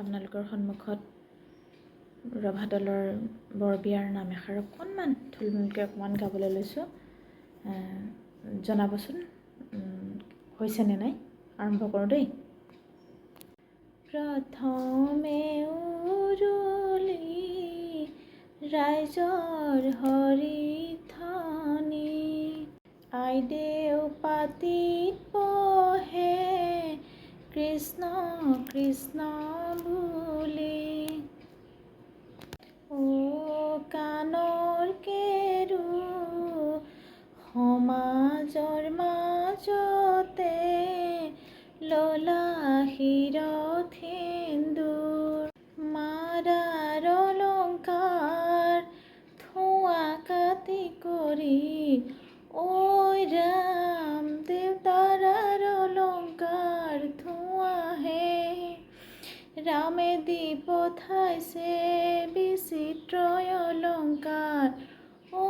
আপোনালোকৰ সন্মুখত ৰভাতলৰ বৰবিয়াৰ নাম এষাৰ অকণমান থুলমূলকৈ অকণমান গাবলৈ লৈছোঁ। জনাবচোন হৈছেনে নাই? আৰম্ভ কৰোঁ দেই। প্ৰথমে উৰুলি ৰাইজৰ হৰিধনী আইদেউ পঢ়ে কৃষ্ণ কৃষ্ণ বুলি। অ কাণৰ কেৰু সমাজৰ মাজতে ললা শিৰত সেন্দুৰ মাৰাৰ অলংকাৰ থোৱা কাটি কৰি ঐ রামে দীপ থাইছে বিচিত্র অলংকার ও